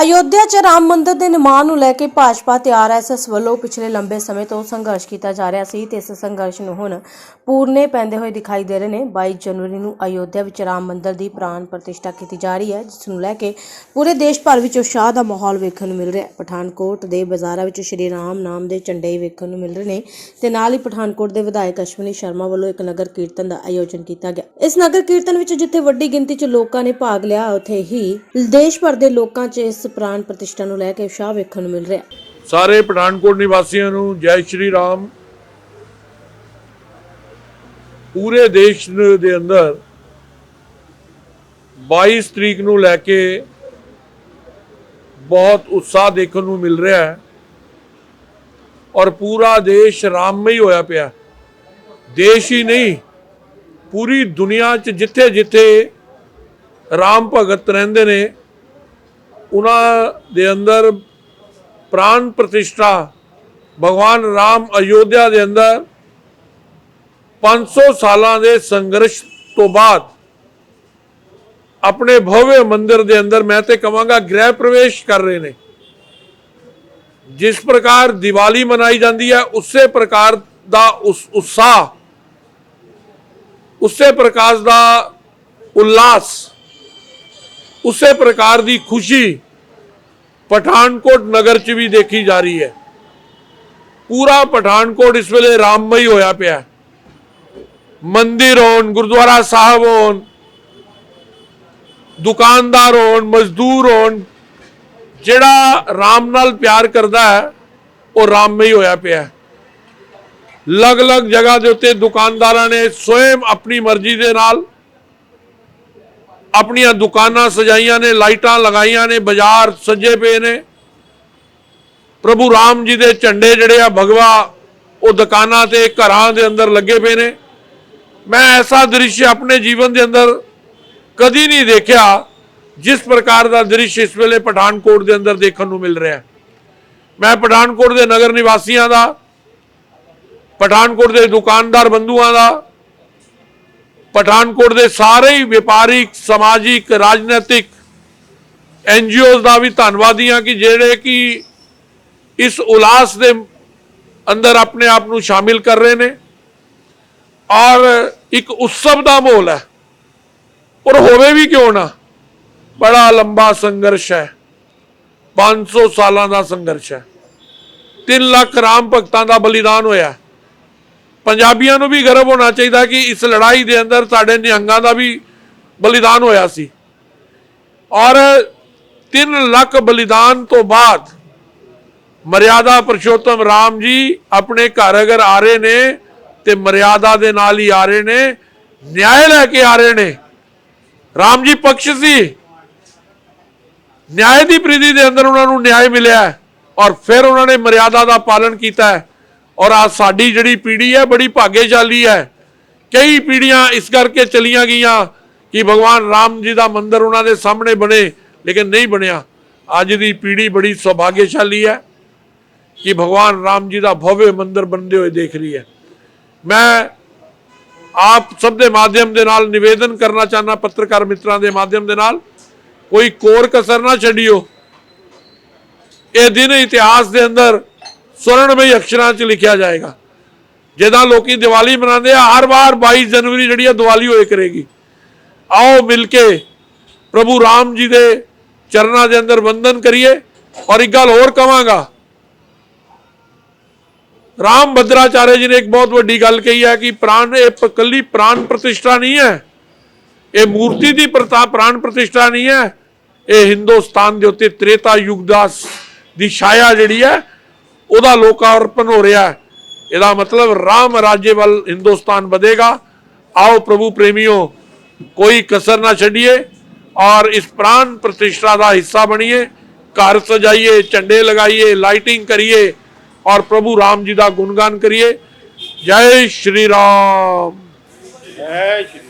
ਅਯੋਧਿਆ 'ਚ ਰਾਮ ਮੰਦਿਰ ਦੇ ਨਿਰਮਾਣ ਨੂੰ ਲੈ ਕੇ ਭਾਜਪਾ ਤੇ ਆਰਐਸਐਸ ਵੱਲੋਂ ਪਿਛਲੇ ਲੰਬੇ ਸਮੇਂ ਤੋਂ ਸੰਘਰਸ਼ ਕੀਤਾ ਜਾ ਰਿਹਾ ਸੀ ਤੇ ਇਸ ਸੰਘਰਸ਼ ਨੂੰ ਹੁਣ ਪੂਰਨੇ ਪੈਂਦੇ ਹੋਏ ਦਿਖਾਈ ਦੇ ਰਹੇ ਨੇ। 22 ਜਨਵਰੀ ਨੂੰ ਅਯੋਧਿਆ ਵਿੱਚ ਰਾਮ ਮੰਦਿਰ ਦੀ ਪ੍ਰਾਣ ਪ੍ਰਤਿਸ਼ਠਾ ਕੀਤੀ ਜਾ ਰਹੀ ਹੈ ਜਿਸ ਨੂੰ ਲੈ ਕੇ ਪੂਰੇ ਦੇਸ਼ ਭਰ ਵਿੱਚ ਉਤਸ਼ਾਹ ਦਾ ਮਾਹੌਲ ਵੇਖਣ ਨੂੰ ਮਿਲ ਰਿਹਾ ਹੈ ਪਠਾਨਕੋਟ ਦੇ ਬਾਜ਼ਾਰਾਂ ਵਿੱਚ ਸ਼੍ਰੀ ਰਾਮ ਨਾਮ ਦੇ ਝੰਡੇ ਵੇਖਣ ਨੂੰ ਮਿਲ ਰਹੇ ਨੇ ਤੇ ਨਾਲ ਹੀ ਪਠਾਨਕੋਟ ਦੇ ਵਿਧਾਇਕ ਅਸ਼ਵਨੀ ਸ਼ਰਮਾ ਵੱਲੋਂ ਇੱਕ ਨਗਰ ਕੀਰਤਨ ਦਾ ਆਯੋਜਨ ਕੀਤਾ ਗਿਆ। ਇਸ ਨਗਰ ਕੀਰਤਨ ਵਿੱਚ ਜਿੱਥੇ ਵੱਡੀ ਗਿਣਤੀ 'ਚ ਲੋਕਾਂ ਨੇ ਭਾਗ ਲਿਆ, ਉੱਥੇ ਹੀ ਦੇਸ਼ ਭਰ ਦੇ ਲੋਕਾਂ 'ਚ ਇਸ ਪ੍ਰਾਣ ਪ੍ਰਤਿਸ਼ਠਾ ਨੂੰ ਲੈ ਕੇ ਉਤਸ਼ਾਹ ਵੇਖਣ ਨੂੰ ਮਿਲ ਰਿਹਾ। ਸਾਰੇ ਪਠਾਨਕੋਟ ਨਿਵਾਸੀਆਂ ਨੂੰ ਜੈ ਸ਼੍ਰੀ ਰਾਮ। ਪੂਰੇ ਦੇਸ਼ ਦੇ ਅੰਦਰ 22 ਤਰੀਕ ਨੂੰ ਲੈ ਕੇ ਬਹੁਤ ਉਤਸ਼ਾਹ ਦੇਖਣ ਨੂੰ ਮਿਲ ਰਿਹਾ ਹੈ ਔਰ ਪੂਰਾ ਦੇਸ਼ ਰਾਮਮਈ ਹੋਇਆ ਪਿਆ ਦੇਸ਼ ਹੀ ਨਹੀਂ, ਪੂਰੀ ਦੁਨੀਆ 'ਚ ਜਿੱਥੇ ਜਿੱਥੇ ਰਾਮ ਭਗਤ ਰਹਿੰਦੇ ਨੇ ਉਹਨਾਂ ਦੇ ਅੰਦਰ ਪ੍ਰਾਨ ਪ੍ਰਤਿਸ਼ਠਾ ਭਗਵਾਨ ਰਾਮ ਅਯੋਧਿਆ ਦੇ ਅੰਦਰ 500 ਸਾਲਾਂ ਦੇ ਸੰਘਰਸ਼ ਤੋਂ ਬਾਅਦ ਆਪਣੇ ਭਵਯ ਮੰਦਿਰ ਦੇ ਅੰਦਰ ਮੈਂ ਤੇ ਕਹਾਂਗਾ ਗ੍ਰਹਿ ਪ੍ਰਵੇਸ਼ ਕਰ ਰਹੇ ਨੇ। ਜਿਸ ਪ੍ਰਕਾਰ ਦੀਵਾਲੀ ਮਨਾਈ ਜਾਂਦੀ ਹੈ, ਉਸੇ ਪ੍ਰਕਾਰ ਦਾ ਉਸ ਉਤਸ਼ਾਹ, ਉਸੇ ਪ੍ਰਕਾਰ ਦਾ ਉਲਾਸ ਉਸੇ ਪ੍ਰਕਾਰ ਦੀ ਖੁਸ਼ੀ ਪਠਾਨਕੋਟ ਨਗਰ 'ਚ ਵੀ ਦੇਖੀ ਜਾ ਰਹੀ ਹੈ ਪੂਰਾ ਪਠਾਨਕੋਟ ਇਸ ਵੇਲੇ ਰਾਮਮਈ ਹੋਇਆ ਪਿਆ ਹੈ। ਮੰਦਿਰ ਹੋਣ ਗੁਰਦੁਆਰਾ ਸਾਹਿਬ ਹੋਣ ਦੁਕਾਨਦਾਰ ਹੋਣ ਮਜ਼ਦੂਰ ਹੋਣ ਜਿਹੜਾ ਰਾਮ ਨਾਲ ਪਿਆਰ ਕਰਦਾ ਹੈ ਉਹ ਰਾਮਮਈ ਹੋਇਆ ਪਿਆ ਹੈ। ਅਲੱਗ-ਅਲੱਗ ਜਗ੍ਹਾ ਦੇ ਉੱਤੇ ਦੁਕਾਨਦਾਰਾਂ ਨੇ ਸਵੈਮ ਆਪਣੀ ਮਰਜ਼ੀ ਦੇ ਨਾਲ ਆਪਣੀਆਂ ਦੁਕਾਨਾਂ ਸਜਾਈਆਂ ਨੇ, ਲਾਈਟਾਂ ਲਗਾਈਆਂ ਨੇ, ਬਾਜ਼ਾਰ ਸਜੇ ਪਏ ਨੇ। ਪ੍ਰਭੂ ਰਾਮ ਜੀ ਦੇ ਝੰਡੇ ਜਿਹੜੇ ਆ ਭਗਵਾ, ਉਹ ਦੁਕਾਨਾਂ ਤੇ, ਘਰਾਂ ਦੇ ਅੰਦਰ ਲੱਗੇ ਪਏ ਨੇ। ਮੈਂ ਐਸਾ ਦ੍ਰਿਸ਼ ਆਪਣੇ ਜੀਵਨ ਦੇ ਅੰਦਰ ਕਦੀ ਨਹੀਂ ਦੇਖਿਆ, ਜਿਸ ਪ੍ਰਕਾਰ ਦਾ ਦ੍ਰਿਸ਼ ਇਸ ਵੇਲੇ ਪਠਾਨਕੋਟ ਦੇ ਅੰਦਰ ਦੇਖਣ ਨੂੰ ਮਿਲ ਰਿਹਾ। ਮੈਂ ਪਠਾਨਕੋਟ ਦੇ ਨਗਰ ਨਿਵਾਸੀਆਂ ਦਾ, ਪਠਾਨਕੋਟ ਦੇ ਦੁਕਾਨਦਾਰ ਬੰਧੂਆਂ ਦਾ ਪਠਾਨਕੋਟ ਦੇ ਸਾਰੇ ਹੀ ਵਪਾਰਿਕ, ਸਮਾਜਿਕ, ਰਾਜਨੀਤਿਕ ਐਨਜੀਓਜ਼ ਦਾ ਵੀ ਧੰਨਵਾਦੀ ਹਾਂ ਕਿ ਜਿਹੜੇ ਕਿ ਇਸ ਉਲਾਸ ਦੇ ਅੰਦਰ ਆਪਣੇ ਆਪ ਨੂੰ ਸ਼ਾਮਿਲ ਕਰ ਰਹੇ ਨੇ। ਔਰ ਇੱਕ ਉਤਸਵ ਦਾ ਮਾਹੌਲ ਹੈ। ਔਰ ਹੋਵੇ ਵੀ ਕਿਉਂ ਨਾ, ਬੜਾ ਲੰਬਾ ਸੰਘਰਸ਼ ਹੈ। 500 ਸਾਲਾਂ ਦਾ ਸੰਘਰਸ਼ ਹੈ। 3 ਲੱਖ ਰਾਮ ਭਗਤਾਂ ਦਾ ਬਲੀਦਾਨ ਹੋਇਆ ਪੰਜਾਬੀਆਂ ਨੂੰ ਵੀ ਗਰਵ ਹੋਣਾ ਚਾਹੀਦਾ ਕਿ ਇਸ ਲੜਾਈ ਦੇ ਅੰਦਰ ਸਾਡੇ ਨਿਹੰਗਾਂ ਦਾ ਵੀ ਬਲੀਦਾਨ ਹੋਇਆ ਸੀ। ਔਰ 3 ਲੱਖ ਬਲੀਦਾਨ ਤੋਂ ਬਾਅਦ ਮਰਿਆਦਾ ਪੁਰਸ਼ੋਤਮ ਰਾਮ ਜੀ ਆਪਣੇ ਘਰ ਅਗਰ ਆ ਰਹੇ ਨੇ ਤੇ ਮਰਿਆਦਾ ਦੇ ਨਾਲ ਹੀ ਆ ਰਹੇ ਨੇ, ਨਿਆਂ ਲੈ ਕੇ ਆ ਰਹੇ ਨੇ। ਰਾਮ ਜੀ ਪਕਸ਼ ਸੀ। ਨਿਆਂ ਦੀ ਪ੍ਰੀਤੀ ਦੇ ਅੰਦਰ ਉਹਨਾਂ ਨੂੰ ਨਿਆਂ ਮਿਲਿਆ ਹੈ ਔਰ ਫਿਰ ਉਹਨਾਂ ਨੇ ਮਰਿਆਦਾ ਦਾ ਪਾਲਣ ਕੀਤਾ ਹੈ। ਔਰ ਆ ਸਾਡੀ ਜਿਹੜੀ ਪੀੜ੍ਹੀ ਹੈ ਬੜੀ ਭਾਗੇਸ਼ਾਲੀ ਹੈ ਕਈ ਪੀੜ੍ਹੀਆਂ ਇਸ ਕਰਕੇ ਚਲੀਆਂ ਗਈਆਂ ਕਿ ਭਗਵਾਨ ਰਾਮ ਜੀ ਦਾ ਮੰਦਿਰ ਉਹਨਾਂ ਦੇ ਸਾਹਮਣੇ ਬਣੇ ਲੇਕਿਨ ਨਹੀਂ ਬਣਿਆ ਅੱਜ ਦੀ ਪੀੜ੍ਹੀ ਬੜੀ ਸੁਭਾਗਿਆਸ਼ਾਲੀ ਹੈ ਕਿ ਭਗਵਾਨ ਰਾਮ ਜੀ ਦਾ ਭਵਯ ਮੰਦਿਰ ਬਣਦੇ ਹੋਏ ਦੇਖ ਰਹੀ ਹੈ ਮੈਂ ਆਪ ਸਭ ਦੇ ਮਾਧਿਅਮ ਦੇ ਨਾਲ ਨਿਵੇਦਨ ਕਰਨਾ ਚਾਹਨਾ ਪੱਤਰਕਾਰ ਮਿੱਤਰਾਂ ਦੇ ਮਾਧਿਅਮ ਦੇ ਨਾਲ ਕੋਈ ਕੋਰ ਕਸਰ ਨਾ ਛੱਡਿਓ ਇਹ ਦਿਨ ਇਤਿਹਾਸ ਦੇ ਅੰਦਰ ਸਵਰਣਮਈ ਅਕਸ਼ਰਾਂ 'ਚ ਲਿਖਿਆ ਜਾਏਗਾ। ਜਿੱਦਾਂ ਲੋਕੀ ਦੀਵਾਲੀ ਮਨਾਉਂਦੇ ਆ, ਹਰ ਵਾਰ 22 ਜਨਵਰੀ ਜਿਹੜੀ ਆ ਦੀਵਾਲੀ ਹੋਏ ਕਰੇਗੀ। ਆਓ ਮਿਲ ਕੇ ਪ੍ਰਭੂ ਰਾਮ ਜੀ ਦੇ ਚਰਨਾਂ ਦੇ ਅੰਦਰ ਵੰਦਨ ਕਰੀਏ। ਔਰ ਇੱਕ ਗੱਲ ਹੋਰ ਕਵਾਂਗਾ। ਰਾਮ ਭਦਰਾਚਾਰਿਆ ਜੀ ਨੇ ਇੱਕ ਬਹੁਤ ਵੱਡੀ ਗੱਲ ਕਹੀ ਹੈ ਕਿ ਪ੍ਰਾਨ ਇਹ ਪ- ਇਕੱਲੀ ਪ੍ਰਾਨ ਪ੍ਰਤਿਸ਼ਠਾ ਨਹੀਂ ਹੈ। ਇਹ ਮੂਰਤੀ ਦੀ ਪ੍ਰਤਾ ਪ੍ਰਾਨ ਪ੍ਰਤਿਸ਼ਠਾ ਨਹੀਂ ਹੈ। ਇਹ ਹਿੰਦੁਸਤਾਨ ਦੇ ਉੱਤੇ ਤ੍ਰੇਤਾ ਯੁੱਗ ਦਾ ਦੀ ਛਾਇਆ ਜਿਹੜੀ ਹੈ ਉਹਦਾ ਲੋਕਾਰਪਣ ਹੋ ਰਿਹਾ ਇਹਦਾ ਮਤਲਬ ਰਾਮ ਰਾਜੇ ਵੱਲ ਹਿੰਦੁਸਤਾਨ ਵਧੇਗਾ। ਆਓ ਪ੍ਰਭੂ ਪ੍ਰੇਮੀਓ, ਕੋਈ ਕਸਰ ਨਾ ਛੱਡੀਏ ਔਰ ਇਸ ਪ੍ਰਾਨ ਪ੍ਰਤਿਸ਼ਠਾ ਦਾ ਹਿੱਸਾ ਬਣੀਏ। ਘਰ ਸਜਾਈਏ, ਝੰਡੇ ਲਗਾਈਏ, ਲਾਈਟਿੰਗ ਕਰੀਏ ਔਰ ਪ੍ਰਭੂ ਰਾਮ ਜੀ ਦਾ ਗੁਣਗਾਨ ਕਰੀਏ। ਜੈ ਸ਼੍ਰੀ ਰਾਮ। ਜੈ ਸ਼੍ਰੀ